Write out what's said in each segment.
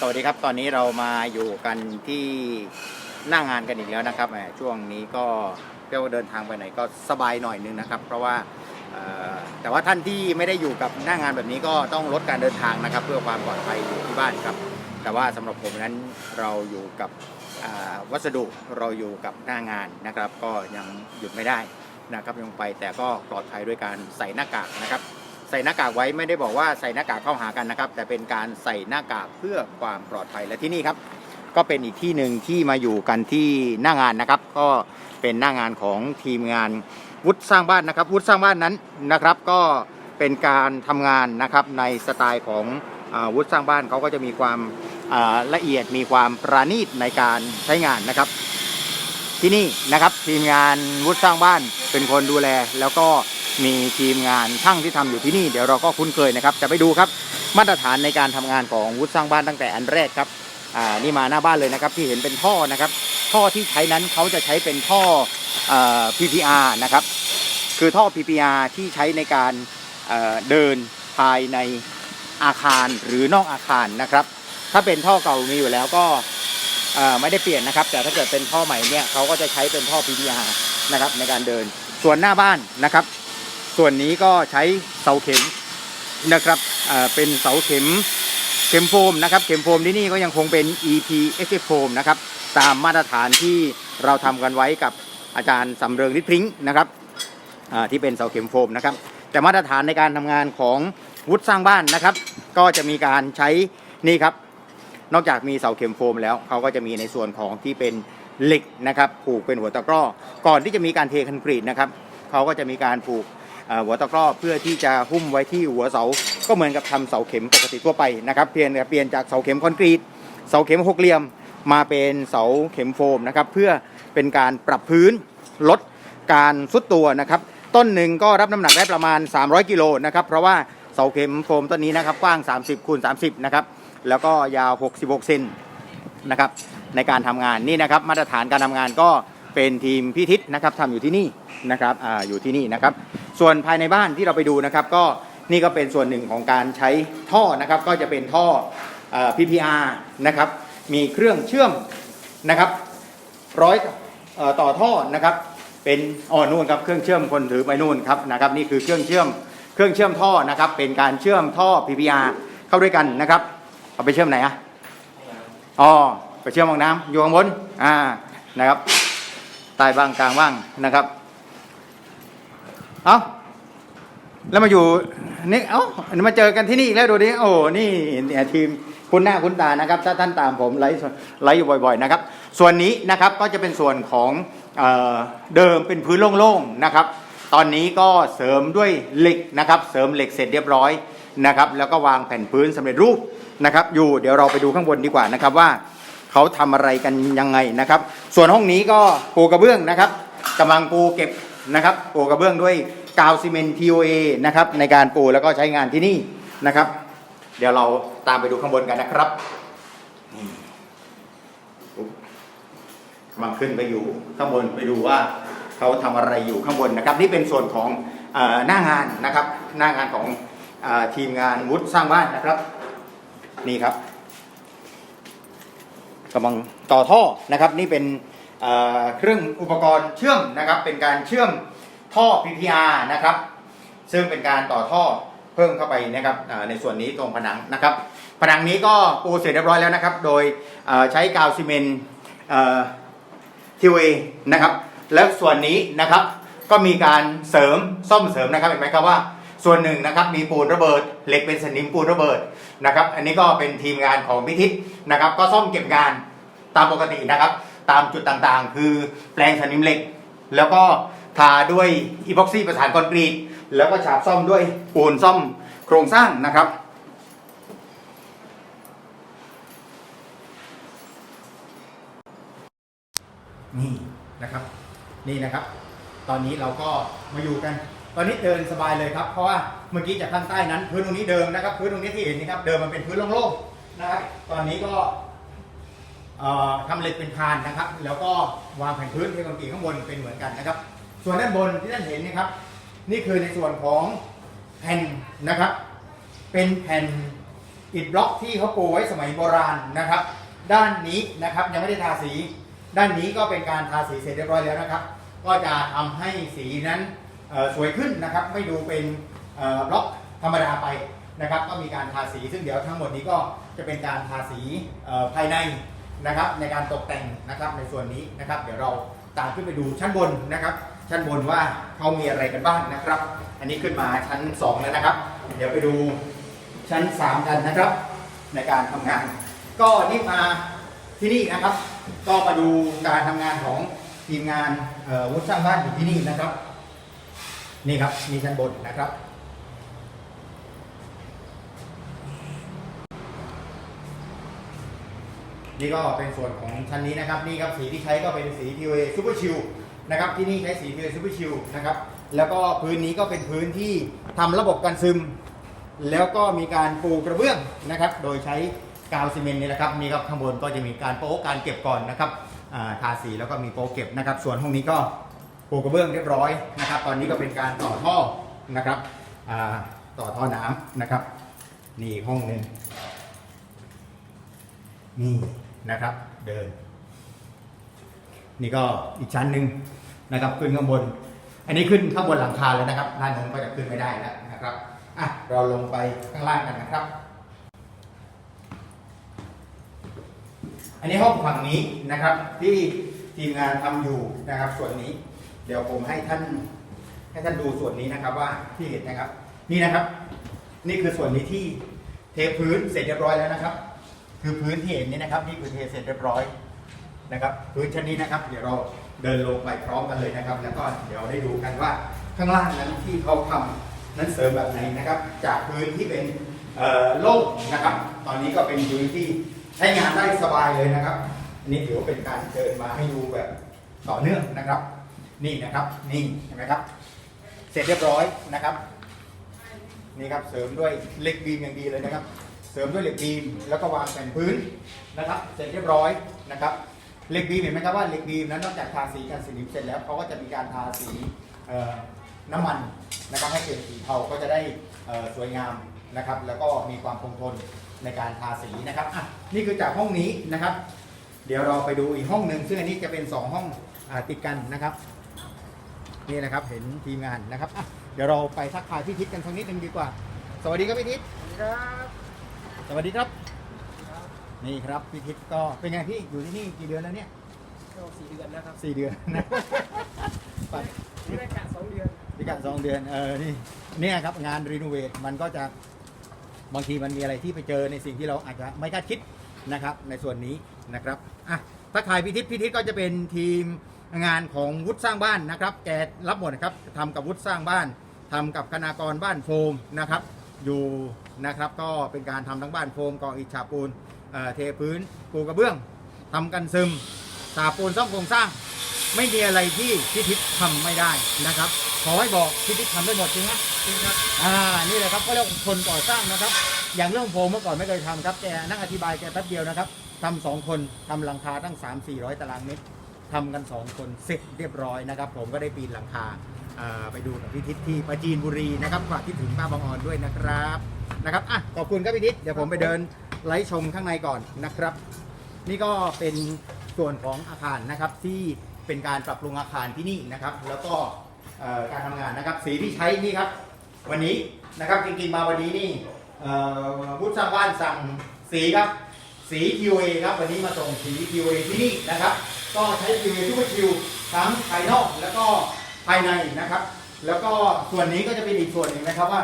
สวัสดีครับ ตอนนี้เรามาอยู่กันที่หน้างงานกันอีกแล้วนะครับแหมช่วงนี้ก็เรียกว่าเดินทางไปไหนก็สบายหน่อยนึงนะครับ เพราะว่าแต่ว่าท่านที่ไม่ได้อยู่กับหน้างงานแบบนี้ก็ต้องลดการเดินทางนะครับ เพื่อความปลอดภัยอยู่ที่บ้านครับ แต่ว่าสำหรับผมนั้นเราอยู่กับวัสดุเราอยู่กับหน้างานนะครับ ก็ยังหยุดไม่ได้นะครับยังไปแต่ก็ปลอดภัยด้วยการใส่หน้ากากนะครับ ใส่หน้ากากไว้ไม่ได้บอกว่าใส่หน้ากากเข้าหากันนะครับ แต่เป็นการใส่หน้ากากเพื่อความปลอดภัยและที่นี่ครับ ก็เป็นอีกที่หนึ่งที่มาอยู่กันที่หน้างานนะครับ ก็เป็นหน้างานของทีมงานวุฒิสร้างบ้านนะครับ วุฒิสร้างบ้านนั้นนะครับ ก็เป็นการทำงานนะครับในสไตล์ของอวุฒิสร้างบ้านเขาก็จะมีความาละเอียดมีความประณีตในการใช้งานนะครับ ที่นี่นะครับทีมงานวุฒิสร้างบ้านเป็นคนดูแลแล้วก็ มีทีมงานช่างที่ทำอยู่ที่นี่เดี๋ยวเราก็คุ้นเคยนะครับ จะไปดูครับมาตรฐานในการทำงานของวุฒิสร้างบ้านตั้งแต่อันแรกครับอ่านี่มาหน้าบ้านเลยนะครับที่เห็นเป็นท่อนะครับ ท่อที่ใช้นั้นเขาจะใช้เป็นท่อออ PPR นะครับคือท่อ PPR ที่ใช้ในการเเดินภายในอาคารหรือนอกอาคารนะครับ ถ้าเป็นท่อเก่ามีอยู่แล้วก็ไม่ได้เปลี่ยนนะครับ แต่ถ้าเกิดเป็นท่อใหม่เนี่ยเขาก็จะใช้เป็นท่อ PPR นะครับในการเดินส่วนหน้าบ้านนะครับ ส่วนนี้ก็ใช้เสาเข็มนะครับเป็นเสาเข็มเข็มโฟมนะครับเข็มโฟมที่นี่ก็ยังคงเป็น EP x f โฟมนะครับตามมาตรฐานที่เราทำกันไว้กับอาจารย์สำเริงนิดพริ้งนะครับที่เป็นเสาเข็มโฟมนะครับแต่มาตรฐานในการทำงานของวุฒิสร้างบ้านนะครับ ก็จะมีการใช้นี่ครับนอกจากมีเสาเข็มโฟมแล้วเขาก็จะมีในส่วนของที่เป็นเหล็กนะครับผูกเป็นหัวตะกร้อ ก่อนที่จะมีการเทคอนกรีตนะครับเขาก็จะมีการผูก หัวตะกร้อเพื่อที่จะหุ้มไว้ที่หัวเสา ก็เหมือนกับทำเสาเข็มปกติทั่วไปนะครับเพียงแต่เปลี่ยนจากเสาเข็มคอนกรีต เสาเข็มหกเหลี่ยมมาเป็นเสาเข็มโฟมนะครับเพื่อเป็นการปรับพื้นลดการซุดตัวนะครับ ต้นหนึ่งก็รับน้ำหนักได้ประมาณ 300 กิโลนะครับเพราะว่าเสาเข็มโฟมต้นนี้นะครับกว้าง 30คูณ30นะครับแล้วก็ยาว 66 เซนนะครับในการทำงานนี่นะครับมาตรฐานการทำงานก็ เป็นทีมพิทิศนะครับทำอยู่ที่นี่นะครับออยู่ที่นี่นะครับ ส่วนภายในบ้านที่เราไปดูนะครับ ก็นี่ก็เป็นส่วนหนึ่งของการใช้ท่อนะครับ ก็จะเป็นท่ออ PPR นะครับมีเครื่องเชื่อมนะครับร้อยอต่อท่อนะครับ เป็นอ๋อนู่นครับเครื่องเชื่อมคนถือไปนู่นครับนะครับ นี่คือเครื่องเชื่อมเครื่องเชื่อมท่อนะครับ เป็นการเชื่อมท่อ PPR เข้าด้วยกันนะครับ เอาไปเชื่อมไหนอะอ๋อไปเชื่อมห้องน้ำอยู่ข้างบนอ่านะครับ ใต้บ้างกลางบ้างนะครับ เอาแล้วมาอยู่นี่เอ้ามาเจอกันที่นี่อีกแล้วดูดิโอ้นี่เนี่ยทีมคุณหน้าคุณตานะครับ ถ้าท่านตามผมไลฟ์ไลฟ์อยู่บ่อย ๆ นะครับ ส่วนนี้นะครับก็จะเป็นส่วนของเอเดิมเป็นพื้นโล่งๆนะครับ ตอนนี้ก็เสริมด้วยเหล็กนะครับ เสริมเหล็กเสร็จเรียบร้อยนะครับ แล้วก็วางแผ่นพื้นสำเร็จรูปนะครับ อยู่เดี๋ยวเราไปดูข้างบนดีกว่านะครับว่า เขาทำอะไรกันยังไงนะครับ ส่วนห้องนี้ก็ปูกระเบื้องนะครับกำลังปูเก็บนะครับปูกระเบื้องด้วยกาวซีเมนต์ TOA นะครับในการปูแล้วก็ใช้งานที่นี่นะครับ เดี๋ยวเราตามไปดูข้างบนกันนะครับกำลังขึ้นไปอยู่ข้างบนไปดูว่าเขาทำอะไรอยู่ข้างบนนะครับ นี่เป็นส่วนของอหน้างานนะครับ หน้างานของอทีมงานวุฒิสร้างบ้านนะครับ นี่ครับ กำลังต่อท่อนะครับ นี่เป็นเครื่องอุปกรณ์เชื่อมนะครับ เป็นการเชื่อมท่อ PPR นะครับ ซึ่งเป็นการต่อท่อเพิ่มเข้าไปนะครับในส่วนนี้ตรงผนังนะครับ ผนังนี้ก็ปูเสร็จเรียบร้อยแล้วนะครับ โดยใช้กาวซีเมนต์ทีเวนะครับ แล้วส่วนนี้นะครับก็มีการเสริมซ่อมเสริมนะครับเห็นไหมครับว่า ส่วนหนึ่งนะครับมีปูนระเบิดเหล็กเป็นสนิมปูนระเบิดนะครับ อันนี้ก็เป็นทีมงานของพิทิศนะครับ ก็ซ่อมเก็บงานตามปกตินะครับ ตามจุดต่างๆ คือแปลงสนิมเหล็ก แล้วก็ทาด้วยอีพ็อกซี่ประสานคอนกรีต แล้วก็ฉาบซ่อมด้วยปูนซ่อมโครงสร้างนะครับนี่นะครับนี่นะครับ ตอนนี้เราก็มาอยู่กัน ตอนนี้เดินสบายเลยครับ เพราะว่าเมื่อกี้จากข้างใต้นั้น พื้นตรงนี้เดิมนะครับ พื้นตรงนี้ที่เห็นนี่ครับ เดิมมันเป็นพื้นโล่งๆนะครับ ตอนนี้ก็ทำเหล็กเป็นคานนะครับ แล้วก็วางแผ่นพื้นเทคอนกรีตข้างบนเป็นเหมือนกันนะครับ ส่วนด้านบนที่ท่านเห็นนะครับ นี่คือในส่วนของแผ่นนะครับ เป็นแผ่นอิฐบล็อกที่เขาปูไว้สมัยโบราณนะครับ ด้านนี้นะครับยังไม่ได้ทาสี ด้านนี้ก็เป็นการทาสีเสร็จเรียบร้อยแล้วนะครับ ก็จะทำให้สีนั้น สวยขึ้นนะครับไม่ดูเป็นบล็อกธรรมดาไปนะครับ ก็มีการทาสีซึ่งเดี๋ยวทั้งหมดนี้ก็จะเป็นการทาสีภายในนะครับในการตกแต่งนะครับในส่วนนี้นะครับ เดี๋ยวเราตามขึ้นไปดูชั้นบนนะครับ ชั้นบนว่าเขามีอะไรกันบ้างนะครับ อันนี้ขึ้นมาชั้น 2 แล้วนะครับ เดี๋ยวไปดูชั้น 3 กันนะครับ ในการทำงาน ก็นี่มาที่นี่นะครับ ก็มาดูการทำงานของทีมงานวุฒิสร้างบ้านอยู่ที่นี่นะครับ นี่ครับมีชั้นบนนะครับ นี่ก็เป็นส่วนของชั้นนี้นะครับ นี่ครับสีที่ใช้ก็เป็นสี POA Super Chill นะครับที่นี่ใช้สี POA Super Chill นะครับแล้วก็พื้นนี้ก็เป็นพื้นที่ทำระบบกันซึม แล้วก็มีการปูกระเบื้องนะครับ โดยใช้กาวซีเมนต์นี่แหละครับนี่ครับข้างบนก็จะมีการโป๊ะการเก็บก่อนนะครับทาสีแล้วก็มีโป๊ะเก็บนะครับ ส่วนห้องนี้ก็ ปูกระเบื้องเรียบร้อยนะครับ ตอนนี้ก็เป็นการต่อท่อนะครับต่อท่อน้ำนะครับ นี่ห้องหนึ่งนี่นะครับ เดิน นี่ก็อีกชั้นหนึ่งนะครับขึ้นข้างบน อันนี้ขึ้นข้างบนหลังคาแล้วนะครับด้านโน้นก็จะขึ้นไม่ได้แล้วนะครับอะเราลงไปข้างล่างกันนะครับ อันนี้ห้องฝั่งนี้นะครับที่ทีมงานทำอยู่นะครับส่วนนี้ เดี๋ยวผมให้ท่าน ให้ท่านดูส่วนนี้นะครับว่าที่เห็นนะครับ นี่นะครับ นี่คือส่วนนี้ที่เทพื้นเสร็จเรียบร้อยแล้วนะครับ คือพื้นที่เห็นนี้นะครับ นี่คือเทเสร็จเรียบร้อยนะครับ พื้นชั้นนี้นะครับ เดี๋ยวเราเดินลงไปพร้อมกันเลยนะครับ แล้วก็เดี๋ยวได้ดูกันว่าข้างล่างนั้นที่เขาทำนั้นเสริมแบบไหนนะครับ จากพื้นที่เป็นโล่งนะครับ ตอนนี้ก็เป็นพื้นที่ใช้งานได้สบายเลยนะครับ อันนี้ถือว่าเป็นการเดินมาให้ดูแบบต่อเนื่องนะครับ นี่นะครับนี่เห็นไหมครับ เสร็จเรียบร้อยนะครับ นี่ครับเสริมด้วยเหล็กบีมอย่างดีเลยนะครับ เสริมด้วยเหล็กบีมแล้วก็วางแผ่นพื้นนะครับ เสร็จเรียบร้อยนะครับเหล็กบีมเห็นไหมครับว่าเหล็กบีมนั้นนอกจากทาสีกันสนิมเสร็จแล้วเขาก็จะมีการทาสีน้ำมันนะครับให้เป็นสีเทาก็จะได้สวยงามนะครับ แล้วก็มีความคงทนในการทาสีนะครับอะนี่คือจากห้องนี้นะครับ เดี๋ยวเราไปดูอีกห้องหนึ่งซึ่งอันนี้จะเป็นสองห้องอติดกันนะครับ นี่นะครับเห็นทีมงานนะครับอะเดี๋ยวเราไปทักทายพี่ทิศกันสักนิดหนึ่งดีกว่า สวัสดีครับพี่ทิศครับสวัสดีครับ นี่ครับพี่ทิศก็เป็นไงพี่อยู่ที่นี่กี่เดือนแล้วเนี่ยก็สี่เดือนแล้วครับสี่เดือนนะ ปัดนี่ได้กะสองเดือนพิการสองเดือนเออนี่เนี่ยครับงานรีโนเวทมันก็จะบางทีมันมีอะไรที่ไปเจอในสิ่งที่เราอาจจะไม่คาดคิดนะครับในส่วนนี้นะครับอะทักทายพี่ทิศพี่ทิศก็จะเป็นทีม งานของวุฒิสร้างบ้านนะครับ แกรับหมดนะครับทำกับวุฒิสร้างบ้านทำกับคณากรบ้านโฟมนะครับ อยู่นะครับก็เป็นการทำทั้งบ้านโฟมกองอิฐฉาบปูนเอ่อเทพื้นปูกระเบื้องทำกันซึมสาปูนซ่อมโครงสร้าง ไม่มีอะไรที่พิทิศทำไม่ได้นะครับขอให้บอกพิทิศทำได้หมดจริงไหมจริงครับอ่านี่แหละครับก็เรียกว่าคนก่อสร้างนะครับ อย่างเรื่องโฟมเมื่อก่อนไม่เคยทำครับแกนั่งอธิบายแกแป๊บเดียวนะครับทำสองคนทำหลังคาตั้ง 3 4 0 0 ตารางเมตร ทำกัน 2 คนเสร็จเรียบร้อยนะครับ ผมก็ได้ปีนหลังคาไปดูกับพิทิศที่ปราจีนบุรีนะครับฝากคิดถึงป้าบางออนด้วยนะครับนะครับอะขอบคุณครับพิทิศเดี๋ยวผมไปเดินไลฟ์ชมข้างในก่อนนะครับ นี่ก็เป็นส่วนของอาคารนะครับที่เป็นการปรับปรุงอาคารที่นี่นะครับ แล้วก็การทำงานนะครับ สีที่ใช้นี่ครับ วันนี้นะครับจริงๆมาวันนี้นี่พุทธสร้างบ้านสั่งสีครับ สี QA ครับวันนี้มาส่งสี QA ที่นี่นะครับ ก็ใช้ QA ทุกชิวทั้งภายนอกแล้วก็ภายในนะครับ แล้วก็ส่วนนี้ก็จะเป็นอีกส่วนหนึ่งนะครับว่า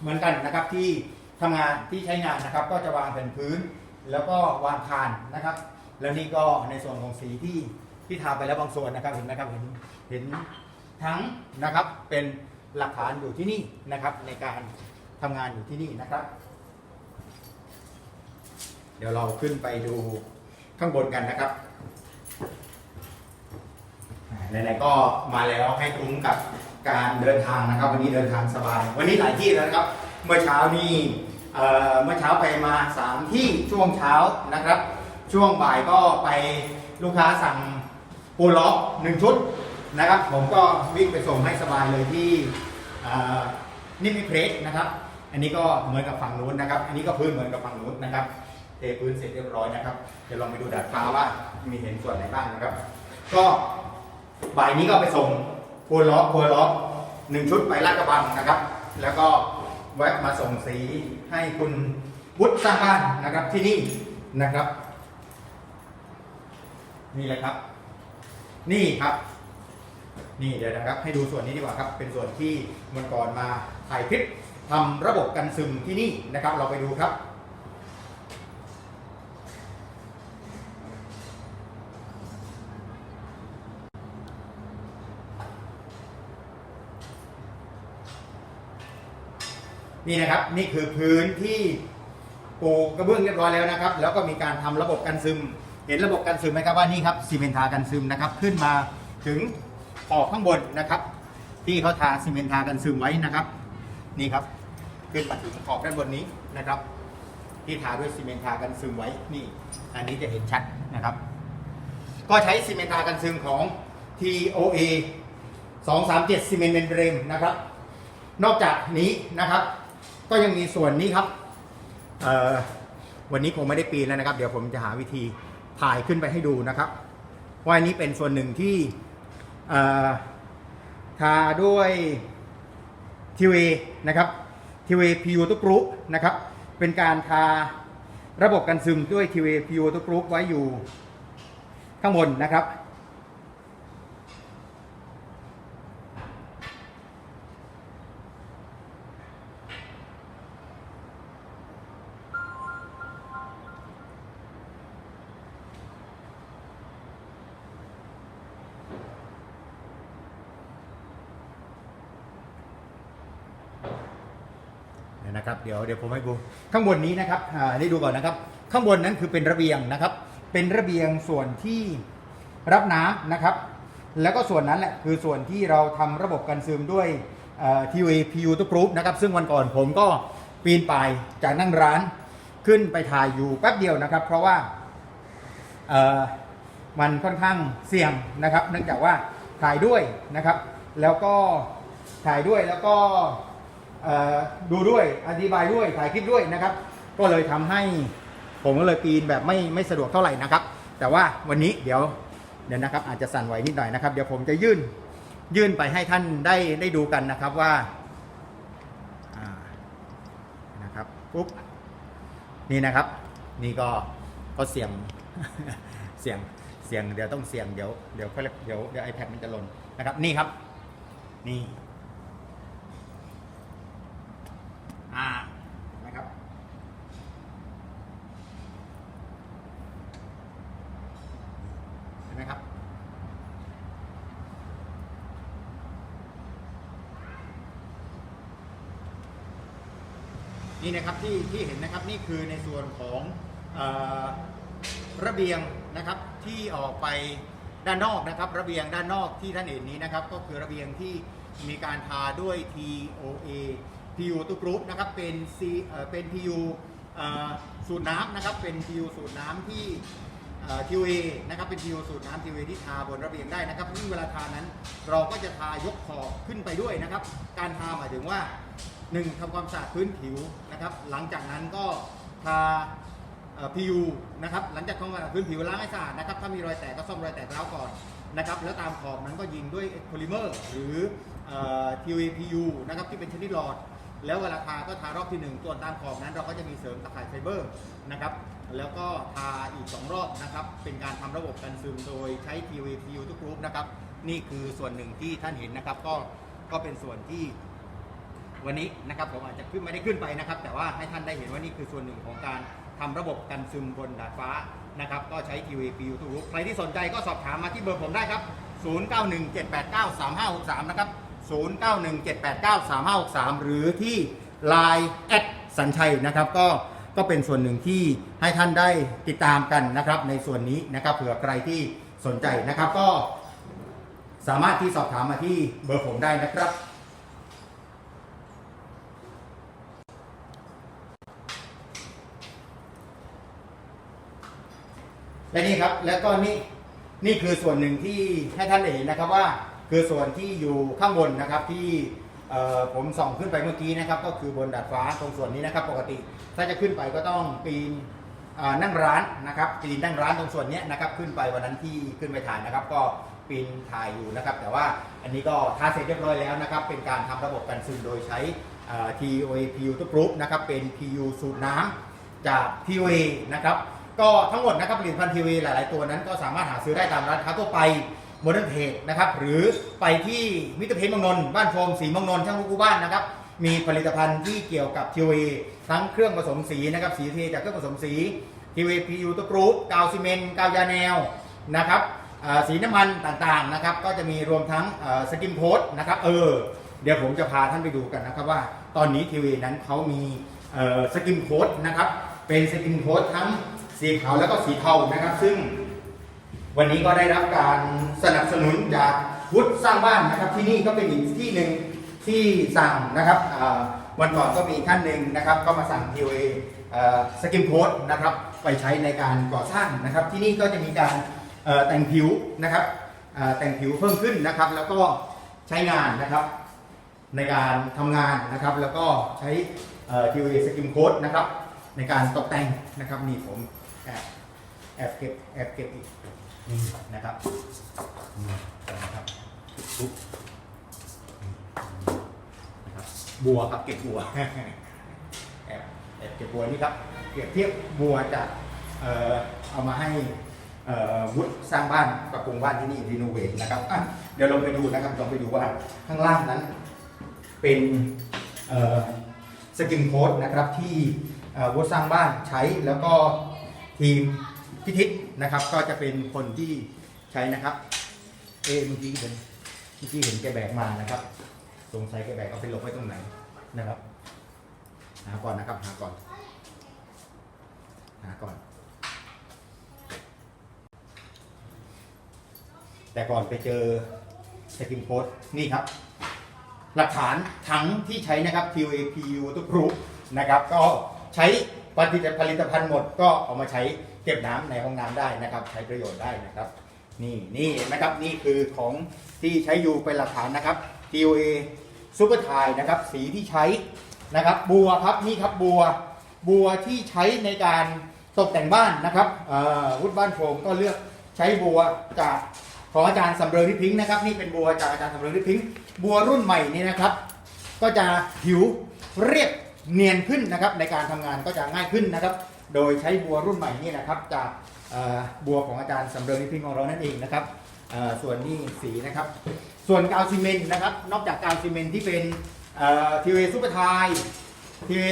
เหมือนกันนะครับที่ทำงานที่ใช้งานนะครับ ก็จะวางแผ่นพื้น แล้วก็วางคานนะครับ แล้วนี่ก็ในส่วนของสีที่ที่ทาไปแล้วบางส่วนนะครับเห็นไหมครับเห็นเห็นทั้งนะครับเป็นหลักฐานอยู่ที่นี่นะครับ ในการทำงานอยู่ที่นี่นะครับ เดี๋ยวเราขึ้นไปดูข้างบนกันนะครับ ไหนๆก็มาแล้วให้คุ้มกับการเดินทางนะครับ วันนี้เดินทางสบาย วันนี้หลายที่แล้วนะครับ เมื่อเช้านี่เมื่อเช้าไปมาสามที่ช่วงเช้านะครับ ช่วงบ่ายก็ไปลูกค้าสั่งปูล็อกหนึ่งชุดนะครับ ผมก็วิ่งไปส่งให้สบายเลยที่เอ่อนิมิเพรสนะครับ อันนี้ก็เหมือนกับฝั่งนู้นนะครับ อันนี้ก็พื้นเหมือนกับฝั่งนู้นนะครับเทพื้นเสร็จเรียบร้อยนะครับ เดี๋ยวลองไปดูดาดฟ้าว่ามีเห็นส่วนไหนบ้างนะครับ ก็ บ่ายนี้ก็ไปส่งครัวล้อครัวล้อหนึ่งชุดไปลาดกระบังนะครับ แล้วก็แวะมาส่งสีให้คุณวุฒิสร้างบ้านนะครับที่นี่นะครับ นี่แหละครับ นี่ครับ นี่เดี๋ยวนะครับ ให้ดูส่วนนี้ดีกว่าครับ เป็นส่วนที่มื่อก่อนมาถ่ายคลิปทำระบบกันซึมที่นี่นะครับ เราไปดูครับ นี่นะครับนี่คือพื้นที่ปูกระเบื้องเรียบร้อยแล้วนะครับ แล้วก็มีการทำระบบกันซึม เห็นระบบกันซึมไหมครับว่านี่ครับซีเมนทากันซึมนะครับ ขึ้นมาถึงขอบข้างบนนะครับ ที่เขาทาซีเมนทากันซึมไว้นะครับ นี่ครับขึ้นมาถึงขอบด้านบนนี้นะครับ ที่ทาด้วยซีเมนทากันซึมไว้นี่ อันนี้จะเห็นชัดนะครับ ก็ใช้ซีเมนทากันซึมของ TOA 237ซีเมนต์เมมเบรนนะครับ นอกจากนี้นะครับ ก็ยังมีส่วนนี้ครับวันนี้คงไม่ได้ปีนแล้วนะครับ เดี๋ยวผมจะหาวิธีถ่ายขึ้นไปให้ดูนะครับว่านี้เป็นส่วนหนึ่งที่ทาด้วยทีวีนะครับทีวีพียูตุกรุนะครับ เป็นการทาระบบกันซึมด้วยทีวีพียูตุกรุไว้อยู่ข้างบนนะครับ นะครับเดี๋ยวเดี๋ยวผมให้ดูข้างบนนี้นะครับอ่านี่ดูก่อนนะครับ ข้างบนนั้นคือเป็นระเบียงนะครับ เป็นระเบียงส่วนที่รับน้ำนะครับ แล้วก็ส่วนนั้นแหละคือส่วนที่เราทำระบบกันซึมด้วยทีวีพียูตุกรุ๊ปนะครับซึ่งวันก่อนผมก็ปีนไปจากนั่งร้านขึ้นไปถ่ายอยู่แป๊บเดียวนะครับ เพราะว่ามันค่อนข้างเสี่ยงนะครับ เนื่องจากว่าถ่ายด้วยนะครับ แล้วก็ถ่ายด้วยแล้วก็ ดูด้วยอธิบายด้วยถ่ายคลิปด้วยนะครับ ก็เลยทำให้ผมก็เลยปีนแบบไม่ไม่สะดวกเท่าไหร่นะครับ แต่ว่าวันนี้เดี๋ยวเดี๋ยวนะครับ อาจจะสั่นไหวนิดหน่อยนะครับ เดี๋ยวผมจะยื่นยื่นไปให้ท่านได้ได้ดูกันนะครับว่านะครับปุ๊บนี่นะครับ นี่ก็ก็เสียงเสียงเสียงเดี๋ยวต้องเสียงเดี๋ยวเดี๋ยวเดี๋ยวเดี๋ยว iPad มันจะหล่นนะครับ นี่ครับ นี่ อ่านะครับเห็นไหมครับนี่นะครับที่ที่เห็นนะครับนี่คือในส่วนของอระเบียงนะครับที่ออกไปด้านนอกนะครับ ระเบียงด้านนอกที่ท่านเห็นนี้นะครับ ก็คือระเบียงที่มีการทาด้วย TOA PU ตุกรุ๊ปนะครับเป็น C เอ่อเป็น PU เอ่อสูตรน้ำนะครับเป็น PU สูตรน้ำที่ทีวีนะครับเป็นทีวสูตรน้ำทีวีที่ทาบนระเบียงได้นะครับซึ่งเวลาทานั้นเราก็จะทายกขอบขึ้นไปด้วยนะครับ การทาหมายถึงว่า 1ทำความสะอาดพื้นผิวนะครับ หลังจากนั้นก็ทาพียูนะครับหลังจากทำความสะอาดพื้นผิวล้างให้สะอาดนะครับถ้ามีรอยแตกก็ซ่อมรอยแตกแล้วก่อนนะครับแล้วตามขอบนั้นก็ยิงด้วยโพลิเมอร์หรือทีวีพียูนะครับที่เป็นชนิดหลอด แล้วเวลาทาก็ทารอบที่หนึ่งส่วนตามขอบนั้นเราก็จะมีเสริมตะข่ายไฟเบอร์นะครับแล้วก็ทาอีก 2 รอบนะครับเป็นการทำระบบกันซึมโดยใช้ PVPU ทุกรุ๊ปนะครับนี่คือส่วนหนึ่งที่ท่านเห็นนะครับก็ก็เป็นส่วนที่วันนี้นะครับผมอาจจะขึ้นไม่ได้ขึ้นไปนะครับ แต่ว่าให้ท่านได้เห็นว่านี่คือส่วนหนึ่งของการทำระบบกันซึมบนดาดฟ้านะครับก็ใช้ PVPU ทุกรุ๊ปใครที่สนใจก็สอบถามมาที่เบอร์ผมได้ครับ 0917893563 นะครับ 0917893563 หรือที่ Line แอดสัญชัยนะครับ ก็ก็เป็นส่วนหนึ่งที่ให้ท่านได้ติดตามกันนะครับ ในส่วนนี้นะครับเผื่อใครที่สนใจนะครับ ก็สามารถที่สอบถามมาที่เบอร์ผมได้นะครับ และนี่ครับ แล้วก็นี่นี่คือส่วนหนึ่งที่ให้ท่านได้เห็นนะครับว่า คือส่วนที่อยู่ข้างบนนะครับที่ผมส่องขึ้นไปเมื่อกี้นะครับ ก็คือบนดาดฟ้าตรงส่วนนี้นะครับ ปกติ ถ้าจะขึ้นไปก็ต้องปีนนั่งร้านนะครับปีนนั่งร้านตรงส่วนนี้นะครับขึ้นไปวันนั้นที่ขึ้นไปถ่ายนะครับ ก็ปีนถ่ายอยู่นะครับ แต่ว่าอันนี้ก็ทาเสร็จเรียบร้อยแล้วนะครับ เป็นการทำระบบกันซึมโดยใช้ TOA PU ตัวกรุ๊ปนะครับเป็น PU สูตรน้ำจาก TOA นะครับก็ทั้งหมดนะครับผลิตภัณฑ์ TOA หลาย ๆ ตัวนั้นก็สามารถหาซื้อได้ตามร้านค้าทั่วไป โมเดิร์นเทรดนะครับหรือไปที่มิตรเพชรมืองนนบ้านโฟมสีมืองนนช่างลูกกูบ้านนะครับมีผลิตภัณฑ์ที่เกี่ยวกับทีวีทั้งเครื่องผสมสีนะครับสีเทจากเครื่องผสมสีทีวีพียูตัวกรุ๊ปกาวซีเมนต์กาวยาแนวนะครับสีน้ำมันต่างๆนะครับก็จะมีรวมทั้งสกินโพสนะครับเออเดี๋ยวผมจะพาท่านไปดูกันนะครับว่าตอนนี้ทีวีนั้นเขามีสกินโพสนะครับเป็นสกินโพสทั้งสีขาวแล้วก็สีเทานะครับซึ่ง วันนี้ก็ได้รับการสนับสนุนจากวุฒิสร้างบ้านนะครับ ที่นี่ก็เป็นอีกที่หนึ่งที่สั่งนะครับวันก่อนก็มีท่านหนึ่งนะครับ ก็มาสั่ง TOA สกิมโพสนะครับไปใช้ในการก่อสร้างนะครับ ที่นี่ก็จะมีการแต่งผิวนะครับแต่งผิวเพิ่มขึ้นนะครับ แล้วก็ใช้งานนะครับในการทำงานนะครับ แล้วก็ใช้ TOA สกิมโพสนะครับในการตกแต่งนะครับนี่ผมแอบแอบเก็บแอบเก็บอีก นี่นะครับนี่นะครับปุ๊บนะครับบัวครับเก็บบัวแอบแอบเก็บบัวนี่ครับเปรียบเทียบบัวจากเอ่อเอามาให้วุฒิสร้างบ้านปรับปรุงบ้านที่นี่รีโนเวทนะครับเดี๋ยวลงไปดูนะครับลองไปดูว่าข้างล่างนั้นเป็นสกินโค้ดนะครับที่วุฒิสร้างบ้านใช้แล้วก็ทีมพิทิศ นะครับ ก็จะเป็นคนที่ใช้นะครับ เอะเมื่อกี้เห็นเมื่อกี้เห็นแกแบกมานะครับ สงสัยแกแบกเอาไปหลบไว้ตรงไหนนะครับ หาก่อนนะครับ หาก่อน หาก่อน แต่ก่อนไปเจอสกิมโพสนี่ครับ หลักฐานถังที่ใช้นะครับ TAPU ทุกรูปนะครับ ก็ใช้ผลิตผลิตภัณฑ์หมดก็เอามาใช้ เก็บน้ำในห้องน้ำได้นะครับ ใช้ประโยชน์ได้นะครับ นี่นี่เห็นไหมครับนี่คือของที่ใช้อยู่เป็นหลักฐานนะครับ TOA ซูเปอร์ไทนะครับ สีที่ใช้นะครับ บัวครับนี่ครับบัวบัวที่ใช้ในการตกแต่งบ้านนะครับอ่อวุฒิบ้านโฟมก็เลือกใช้บัวจากของอาจารย์สำเริงทิพิงค์นะครับ นี่เป็นบัวจากอาจารย์สำเริงทิพิงค์บัวรุ่นใหม่นี่นะครับ ก็จะผิวเรียบเนียนขึ้นนะครับ ในการทำงานก็จะง่ายขึ้นนะครับ โดยใช้บัวรุ่นใหม่นี่นะครับจากบัวของอาจารย์สำเริงนิพิงของเรานั่นเองนะครับส่วนนี้สีนะครับ ส่วนกาวซีเมนต์นะครับ นอกจากกาวซีเมนต์ที่เป็นทีเวซูเปอร์ไทยทีเว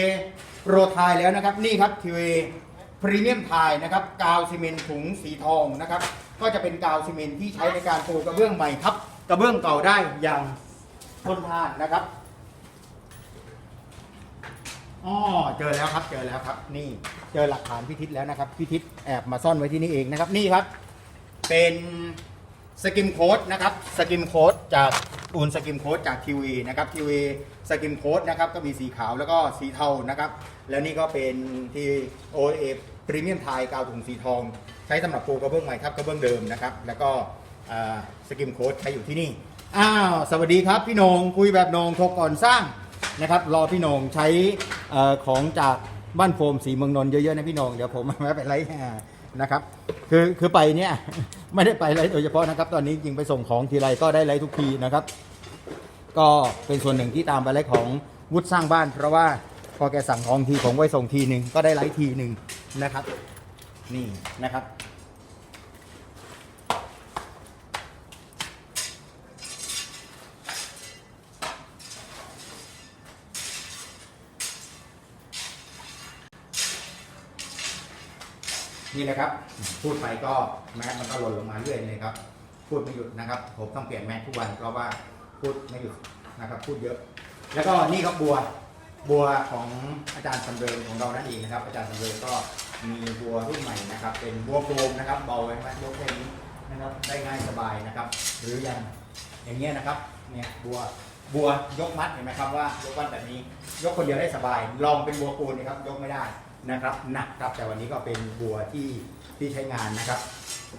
โปรไทยแล้วนะครับนี่ครับทีเวพรีเมียมไทยนะครับกาวซีเมนต์ถุงสีทองนะครับ ก็จะเป็นกาวซีเมนต์ที่ใช้ในการปูกระเบื้องใหม่ครับ กระเบื้องเก่าได้อย่างทนทานนะครับ อ๋อเจอแล้วครับเจอแล้วครับ นี่เจอหลักฐานพิทิศแล้วนะครับพิทิศแอบมาซ่อนไว้ที่นี่เองนะครับ นี่ครับ เป็นสกิมโค้ดนะครับสกิมโค้ดจากอูนสกิมโค้ดจากทีวีนะครับทีวีสกิมโค้ดนะครับก็มีสีขาวแล้วก็สีเทานะครับ แล้วนี่ก็เป็นที่โอเอพรีเมียมไทยกาวถุงสีทอง ใช้สำหรับปูกระเบื้องใหม่ทับกระเบื้องเดิมนะครับ แล้วก็สกิมโค้ดใช้อยู่ที่นี่ อ้าว สวัสดีครับพี่นงคุยแบบนงทกก่อนสร้าง นะครับรอพี่โหนงใช้ของจากบ้านโฟมสีเมืองนนท์เยอะๆนะพี่โหนงเดี๋ยวผมมาไปไลฟ์นะครับคือคือไปเนี่ยไม่ได้ไปไลฟ์โดยเฉพาะนะครับ ตอนนี้จริงไปส่งของทีไรก็ได้ไลฟ์ทุกทีนะครับ ก็เป็นส่วนหนึ่งที่ตามไปไลฟ์ของวุฒิสร้างบ้าน เพราะว่าพอแกสั่งของทีผมไว้ส่งทีหนึ่งก็ได้ไลฟ์ทีหนึ่งนะครับ นี่นะครับ นี่นะครับ พูดไปก็แมสมันก็หล่นลงมาเรื่อยเลยครับ พูดไม่หยุดนะครับ ผมต้องเปลี่ยนแมสทุกวันเพราะว่าพูดไม่หยุดนะครับ พูดเยอะ แล้วก็นี่ครับบัวบัวของอาจารย์สำเริงของเรานั่นเองนะครับ อาจารย์สำเริงก็มีบัวรุ่นใหม่นะครับ เป็นบัวโฟมนะครับเบาไว้ไหมยกแค่นี้นะครับได้ง่ายสบายนะครับ หรืออย่างอย่างเงี้ยนะครับเนี่ยบัวบัวยกมัดเห็นไหมครับว่ายกมัดแบบนี้ ยกคนเดียวได้สบาย ลองเป็นบัวปูนนะครับยกไม่ได้ นะครับหนักครับแต่วันนี้ก็เป็นบัวที่ที่ใช้งานนะครับ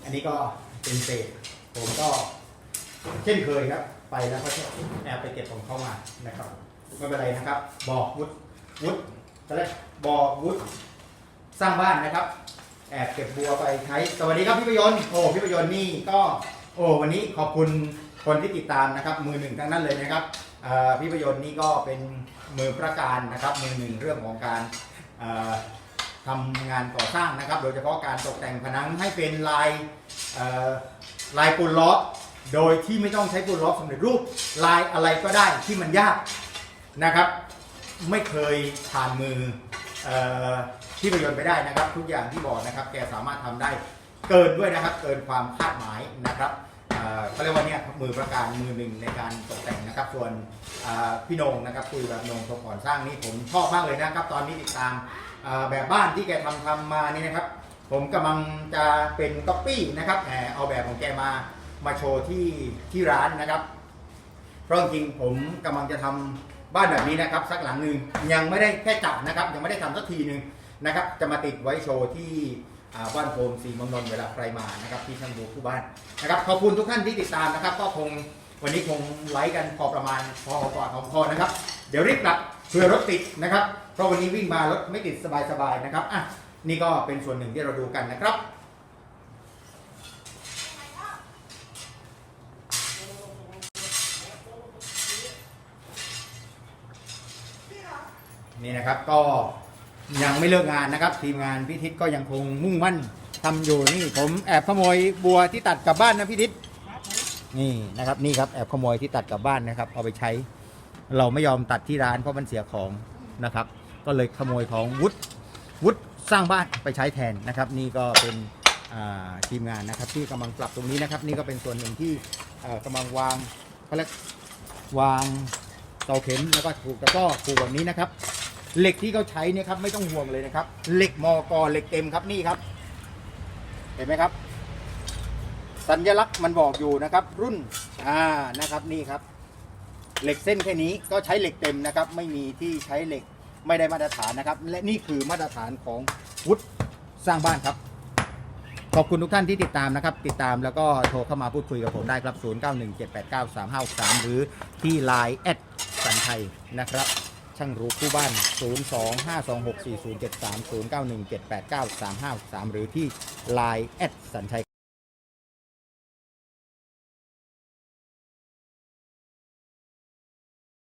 อันนี้ก็เป็นเศษผมก็เช่นเคยครับ ไปแล้วก็แอบไปเก็บของเข้ามานะครับไม่เป็นไรนะครับ บอกวุฒิวุฒิอะไรบอกวุฒิสร้างบ้านนะครับ แอบเก็บบัวไปใช้สวัสดีครับพี่ประยนต์โอ้พี่ประยนต์นี่ก็โอ้วันนี้ขอบคุณคนที่ติดตามนะครับ มือหนึ่งทั้งนั้นเลยนะครับพี่ประยนต์นี่ก็เป็นมือประการนะครับ มือหนึ่งเรื่องของการ ทำงานก่อสร้างนะครับ โดยเฉพาะการตกแต่งผนังให้เป็นลายลายปูนล้อโดยที่ไม่ต้องใช้ปูนล้อสำเร็จรูปลายอะไรก็ได้ที่มันยากนะครับ ไม่เคยผ่านมืออที่ประโยชน์ไปได้นะครับ ทุกอย่างที่บอกนะครับ แกสามารถทำได้เกินด้วยนะครับ เกินความคาดหมายนะครับ เอ่อเขาเรียกว่าเนี่ยมือประการมือหนึ่งในการตกแต่งนะครับ ส่วนพี่นงนะครับคุยแบบนงทงก่อนสร้างนี่ผมชอบมากเลยนะครับ ตอนนี้ติดตามแบบบ้านที่แกทำทำมานี่นะครับ ผมกำลังจะเป็นก๊อปปี้นะครับแหมเอาแบบของแกมามาโชว์ที่ที่ร้านนะครับ เพราะจริงผมกำลังจะทำบ้านแบบนี้นะครับสักหลังหนึ่งยังไม่ได้แค่จับนะครับ ยังไม่ได้ทำสักทีหนึ่งนะครับ จะมาติดไว้โชว์ที่ บ้านโฮมสีมองนน์เวลาใครมานะครับที่ช่างดูผู้บ้านนะครับขอบคุณทุกท่านที่ติดตามนะครับ ก็คงวันนี้คงไลฟ์กันพอประมาณพอพอพอพอนะครับ เดี๋ยวรีบกลับเผื่อรถติดนะครับ เพราะวันนี้วิ่งมารถไม่ติดสบายๆนะครับอะนี่ก็เป็นส่วนหนึ่งที่เราดูกันนะครับนี่นะครับก็ ยังไม่เลิกงานนะครับ ทีมงานพิทิศก็ยังคงมุ่งมั่นทำอยู่นี่ผมแอบขโมยบัวที่ตัดกลับบ้านนะพิทิศนี่นะครับนี่ครับแอบขโมยที่ตัดกลับบ้านนะครับเอาไปใช้ เราไม่ยอมตัดที่ร้านเพราะมันเสียของนะครับ ก็เลยขโมยของวุฒิวุฒิสร้างบ้านไปใช้แทนนะครับ นี่ก็เป็นอ่าทีมงานนะครับ ที่กำลังปรับตรงนี้นะครับ นี่ก็เป็นส่วนหนึ่งที่เอ่อกำลังวางเขาเรียกวางเสาเข็มแล้วก็ถูกตะกร้อผูกแบบนี้นะครับ เหล็กที่เขาใช้เนี่ยครับไม่ต้องห่วงเลยนะครับ เหล็กมอกเหล็กเต็มครับนี่ครับ เห็นไหมครับ สัญลักษณ์มันบอกอยู่นะครับ รุ่นอ่านะครับนี่ครับ เหล็กเส้นแค่นี้ก็ใช้เหล็กเต็มนะครับ ไม่มีที่ใช้เหล็กไม่ได้มาตรฐานนะครับ และนี่คือมาตรฐานของวุฒิสร้างบ้านครับ ขอบคุณทุกท่านที่ติดตามนะครับ ติดตามแล้วก็โทรเข้ามาพูดคุยกับผมได้ครับ 0917893563 หรือที่ Line แอดสันไทยนะครับ ช่างรู้คู่บ้าน 025264073 0917893563หรือที่ Line แอดสันชัย